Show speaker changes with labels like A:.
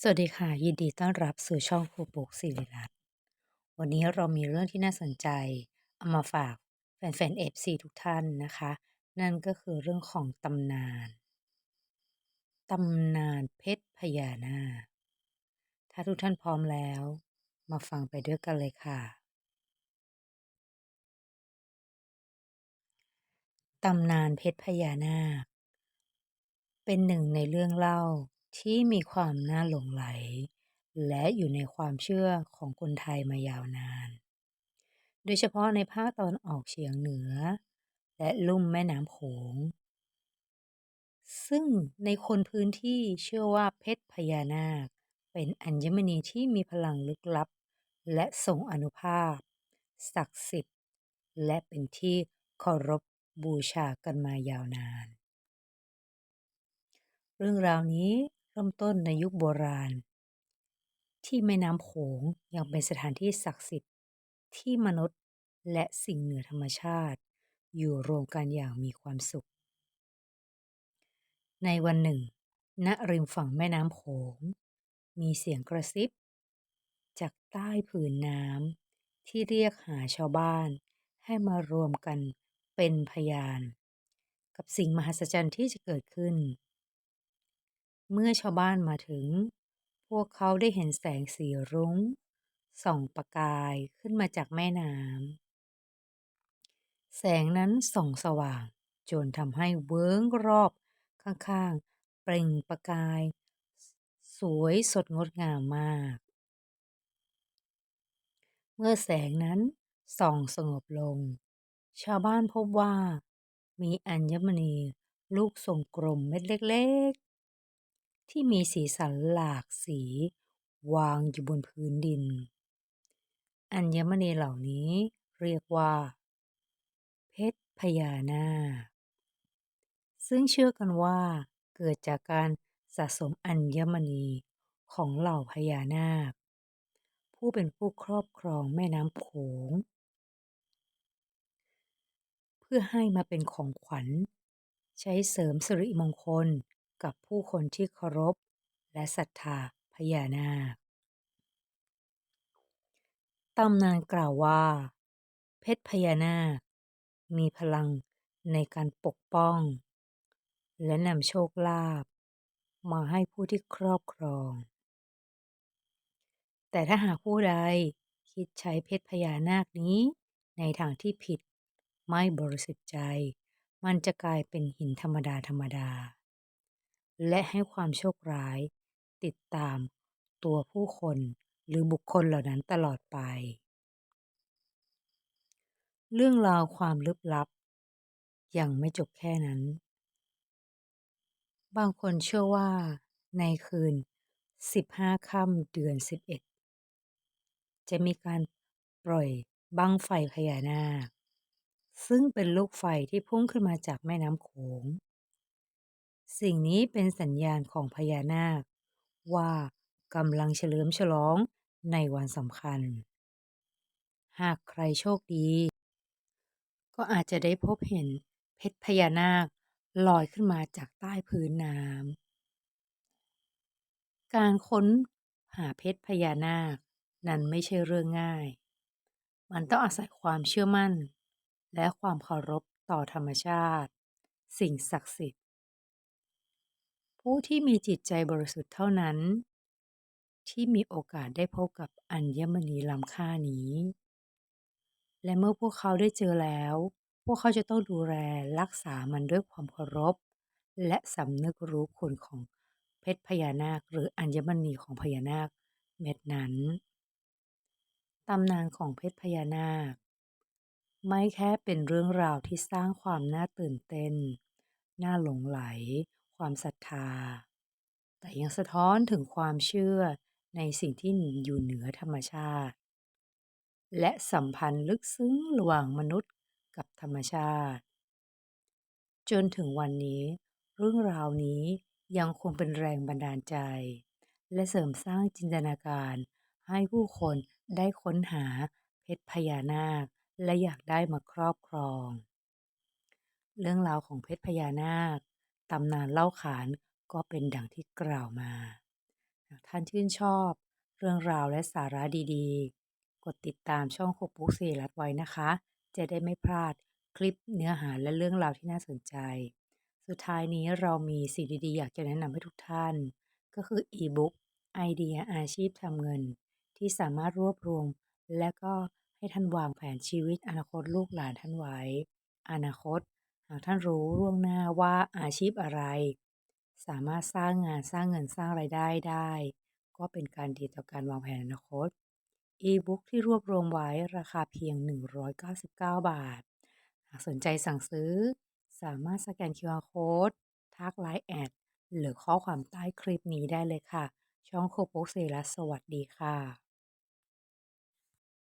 A: สวัสดีค่ะ ยินดีต้อนรับสู่ช่องครูปุ๊กศิริรัตน์วันนี้เรามีเรื่องที่น่าสนใจ เอามาฝากแฟนๆ FC ทุกท่านนะคะ นั่นก็คือเรื่องของตำนานตำนานเพชรพญานาคถ้าทุกท่านพร้อมแล้ว มาฟังไปด้วยกันเลยค่ะตำนานเพชรพญานาค เป็นหนึ่งในเรื่องเล่า ที่มีความน่าหลงใหล และอยู่ในความเชื่อของคนไทยมายาวนาน โดยเฉพาะในภาคตะวันออกเฉียงเหนือ และลุ่มแม่น้ำโขง ซึ่งในคนพื้นที่เชื่อว่าเพชรพญานาค เป็นอัญมณีที่มีพลังลึกลับ และทรงอนุภาพ ศักดิ์สิทธิ์ และเป็นที่เคารพบูชากันมายาวนาน เรื่องราวนี้ เริ่มต้นในยุคโบราณ ที่แม่น้ำโขงยังเป็นสถานที่ศักดิ์สิทธิ์ที่มนุษย์และสิ่งเหนือธรรมชาติ อยู่รวมกันอย่างมีความสุข ในวันหนึ่ง ณริมฝั่งแม่น้ำโขง มีเสียงกระซิบ จากใต้ผืนน้ำที่เรียกหาชาวบ้านให้มารวมกันเป็นพยาน กับสิ่งมหัศจรรย์ที่จะเกิดขึ้น เมื่อชาวบ้านมาถึง พวกเขาได้เห็นแสงสีรุ้ง ส่องประกายขึ้นมาจากแม่น้ำ แสงนั้นส่องสว่าง จนทำให้เวิ้งรอบข้างๆ เปล่งประกาย สวยสดงดงามมาก เมื่อแสงนั้นส่องสงบลง ชาวบ้านพบว่า มีอัญมณีลูกทรงกลมเม็ดเล็กๆ ที่มีสีสันหลากสี วางอยู่บนพื้นดิน อัญมณีเหล่านี้เรียกว่า เพชรพญานาคซึ่งเชื่อกันว่าเกิดจากการสะสมอัญมณีของเหล่าพญานาค ผู้เป็นผู้ครอบครองแม่น้ำโขง เพื่อให้มาเป็นของขวัญ ใช้เสริมสิริมงคล กับผู้คนที่เคารพ และศรัทธาพญานาค ตำนานกล่าวว่า เพชรพญานาค มีพลังในการปกป้อง และนำโชคลาภมาให้ผู้ที่ครอบครอง แต่ถ้าหากผู้ใดคิดใช้เพชรพญานาคนี้ ในทางที่ผิดไม่บริสุทธิ์ใจ มันจะกลายเป็นหินธรรมดาธรรมดา และให้ความโชคร้าย ติดตามตัวผู้คนหรือบุคคลเหล่านั้นตลอดไป เรื่องราวความลึกลับ ยังไม่จบแค่นั้น บางคนเชื่อว่าในคืน 15 ค่ำเดือน 11 จะมีการปล่อยบังไฟพญานาคซึ่งเป็นลูกไฟที่พุ่งขึ้นมาจากแม่น้ำโขง สิ่งนี้เป็นสัญญาณของพญานาค ว่ากำลังเฉลิมฉลองในวันสำคัญ หากใครโชคดี ก็อาจจะได้พบเห็นเพชรพญานาคลอยขึ้นมาจากใต้พื้นน้ำ การค้นหาเพชรพญานาคนั้นไม่ใช่เรื่องง่าย มันต้องอาศัยความเชื่อมั่น และความเคารพต่อธรรมชาติ สิ่งศักดิ์สิทธิ์ ผู้ที่มีจิตใจบริสุทธิ์เท่านั้น ที่มีโอกาสได้พบกับอัญมณีล้ำค่านี้ และเมื่อพวกเขาได้เจอแล้ว พวกเขาจะต้องดูแลรักษามันด้วยความเคารพ และสำนึกรู้คุณของเพชรพญานาคหรืออัญมณีของพญานาคเม็ดนั้นตำนานของเพชรพญานาค ไม่แค่เป็นเรื่องราวที่สร้างความน่าตื่นเต้น น่าหลงใหล ความศรัทธา แต่ยังสะท้อนถึงความเชื่อในสิ่งที่อยู่เหนือธรรมชาติ และสัมพันธ์ลึกซึ้งระหว่างมนุษย์กับธรรมชาติ จนถึงวันนี้ เรื่องราวนี้ยังคงเป็นแรงบันดาลใจ และเสริมสร้างจินตนาการ ให้ผู้คนได้ค้นหาเพชรพญานาค และอยากได้มาครอบครอง เรื่องราวของเพชรพญานาค ตำนานเล่าขานก็เป็นดังที่กล่าวมาหากท่านชื่นชอบเรื่องราวและสาระดีๆ กดติดตามช่องคบุ๊กซีรัตไว้นะคะ จะได้ไม่พลาดคลิปเนื้อหาและเรื่องราวที่น่าสนใจ สุดท้ายนี้เรามีสิ่งดีๆ อยากจะแนะนำให้ทุกท่าน ก็คืออีบุ๊กไอเดียอาชีพทำเงิน ที่สามารถรวบรวม และก็ให้ท่านวางแผนชีวิตอนาคตลูกหลานท่านไว้ อนาคต หากท่านรู้ล่วงหน้าว่าอาชีพอะไร สามารถสร้างงานสร้างเงินสร้างรายได้ได้ ก็เป็นการดีต่อการวางแผนอนาคต อีบุ๊กที่รวบรวมไว้ราคาเพียง 199 บาท หากสนใจสั่งซื้อ สามารถสแกน QR Code ทัก LINE แอดหรือข้อความใต้คลิปนี้ได้เลยค่ะ ช่องโคโปกเซรัสสวัสดีค่ะ